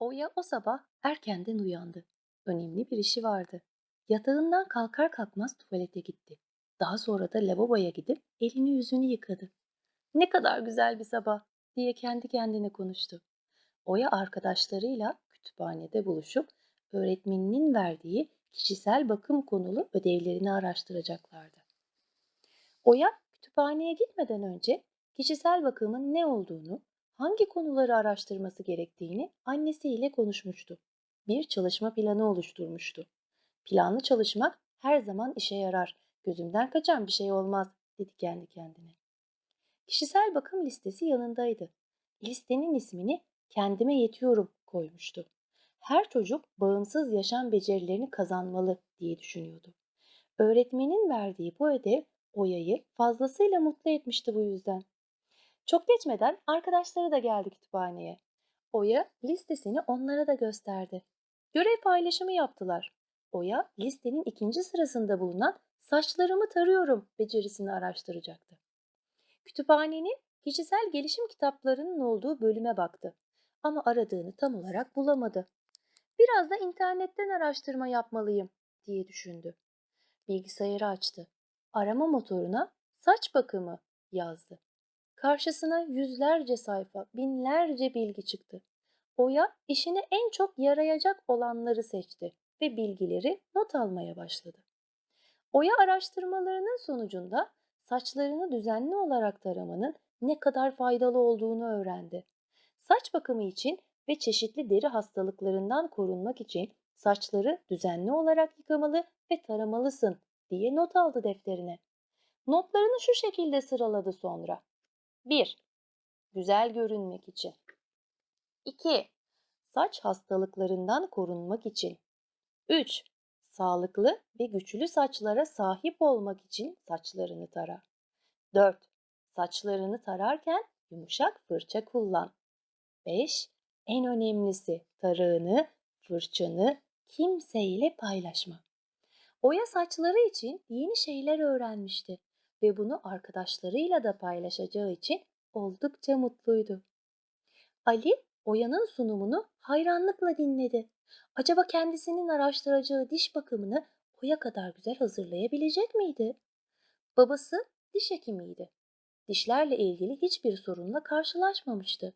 Oya o sabah erkenden uyandı. Önemli bir işi vardı. Yatağından kalkar kalkmaz tuvalete gitti. Daha sonra da lavaboya gidip elini yüzünü yıkadı. Ne kadar güzel bir sabah diye kendi kendine konuştu. Oya arkadaşlarıyla kütüphanede buluşup öğretmeninin verdiği kişisel bakım konulu ödevlerini araştıracaklardı. Oya kütüphaneye gitmeden önce kişisel bakımın ne olduğunu, hangi konuları araştırması gerektiğini annesiyle konuşmuştu. Bir çalışma planı oluşturmuştu. Planlı çalışmak her zaman işe yarar. Gözümden kaçan bir şey olmaz, dedi kendi kendine. Kişisel bakım listesi yanındaydı. Listenin ismini kendime yetiyorum koymuştu. Her çocuk bağımsız yaşam becerilerini kazanmalı diye düşünüyordu. Öğretmenin verdiği bu ödev Oya'yı fazlasıyla mutlu etmişti bu yüzden. Çok geçmeden arkadaşları da geldi kütüphaneye. Oya listesini onlara da gösterdi. Görev paylaşımı yaptılar. Oya listenin ikinci sırasında bulunan saçlarımı tarıyorum becerisini araştıracaktı. Kütüphanenin kişisel gelişim kitaplarının olduğu bölüme baktı. Ama aradığını tam olarak bulamadı. Biraz da internetten araştırma yapmalıyım diye düşündü. Bilgisayarı açtı. Arama motoruna saç bakımı yazdı. Karşısına yüzlerce sayfa, binlerce bilgi çıktı. Oya işine en çok yarayacak olanları seçti ve bilgileri not almaya başladı. Oya araştırmalarının sonucunda saçlarını düzenli olarak taramanın ne kadar faydalı olduğunu öğrendi. Saç bakımı için ve çeşitli deri hastalıklarından korunmak için saçları düzenli olarak yıkamalı ve taramalısın diye not aldı defterine. Notlarını şu şekilde sıraladı sonra. 1. Güzel görünmek için. 2. Saç hastalıklarından korunmak için. 3. Sağlıklı ve güçlü saçlara sahip olmak için saçlarını tara. 4. Saçlarını tararken yumuşak fırça kullan. 5. En önemlisi tarağını, fırçanı kimseyle paylaşma. Oya saçları için yeni şeyler öğrenmişti ve bunu arkadaşlarıyla da paylaşacağı için oldukça mutluydu. Ali, Oya'nın sunumunu hayranlıkla dinledi. Acaba kendisinin araştıracağı diş bakımını Oya kadar güzel hazırlayabilecek miydi? Babası diş hekimiydi. Dişlerle ilgili hiçbir sorunla karşılaşmamıştı.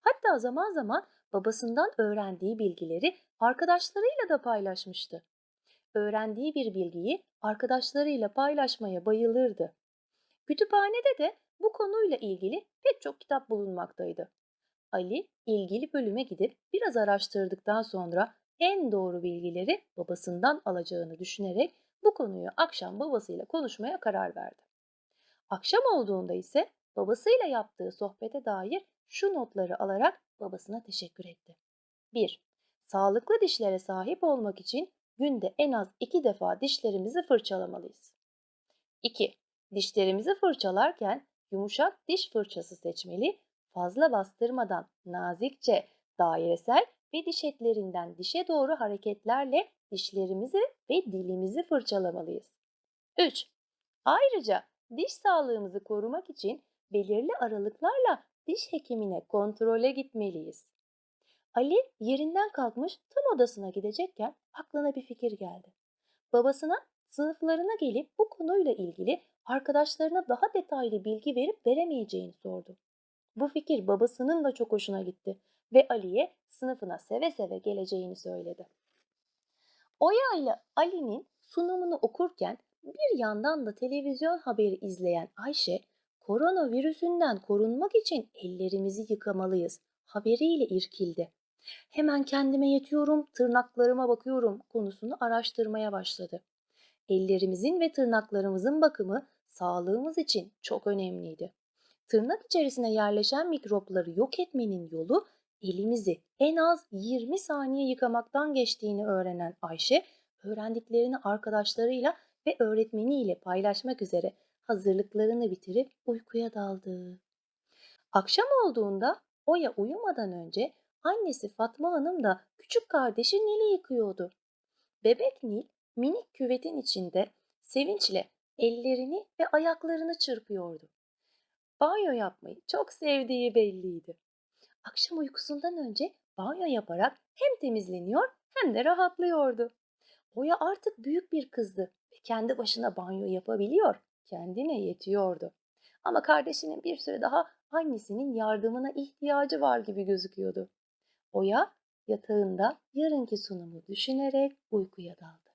Hatta zaman zaman babasından öğrendiği bilgileri arkadaşlarıyla da paylaşmıştı. Öğrendiği bir bilgiyi arkadaşlarıyla paylaşmaya bayılırdı. Kütüphanede de bu konuyla ilgili pek çok kitap bulunmaktaydı. Ali ilgili bölüme gidip biraz araştırdıktan sonra en doğru bilgileri babasından alacağını düşünerek bu konuyu akşam babasıyla konuşmaya karar verdi. Akşam olduğunda ise babasıyla yaptığı sohbete dair şu notları alarak babasına teşekkür etti. 1. Sağlıklı dişlere sahip olmak için günde en az 2 defa dişlerimizi fırçalamalıyız. 2. Dişlerimizi fırçalarken yumuşak diş fırçası seçmeli, fazla bastırmadan nazikçe, dairesel ve diş etlerinden dişe doğru hareketlerle dişlerimizi ve dilimizi fırçalamalıyız. 3. Ayrıca diş sağlığımızı korumak için belirli aralıklarla diş hekimine kontrole gitmeliyiz. Ali yerinden kalkmış tam odasına gidecekken aklına bir fikir geldi. Babasına sınıflarına gelip bu konuyla ilgili arkadaşlarına daha detaylı bilgi verip veremeyeceğini sordu. Bu fikir babasının da çok hoşuna gitti ve Ali'ye sınıfına seve seve geleceğini söyledi. Oya ile Ali'nin sunumunu okurken bir yandan da televizyon haberi izleyen Ayşe, koronavirüsünden korunmak için ellerimizi yıkamalıyız haberiyle irkildi. Hemen kendime yetiyorum, tırnaklarıma bakıyorum konusunu araştırmaya başladı. Ellerimizin ve tırnaklarımızın bakımı sağlığımız için çok önemliydi. Tırnak içerisine yerleşen mikropları yok etmenin yolu elimizi en az 20 saniye yıkamaktan geçtiğini öğrenen Ayşe, öğrendiklerini arkadaşlarıyla ve öğretmeniyle paylaşmak üzere hazırlıklarını bitirip uykuya daldı. Akşam olduğunda Oya uyumadan önce annesi Fatma Hanım da küçük kardeşi Nil'i yıkıyordu. Bebek Nil minik küvetin içinde sevinçle ellerini ve ayaklarını çırpıyordu. Banyo yapmayı çok sevdiği belliydi. Akşam uykusundan önce banyo yaparak hem temizleniyor hem de rahatlıyordu. Oya artık büyük bir kızdı ve kendi başına banyo yapabiliyor, kendine yetiyordu. Ama kardeşinin bir süre daha annesinin yardımına ihtiyacı var gibi gözüküyordu. Oya yatağında yarınki sunumu düşünerek uykuya daldı.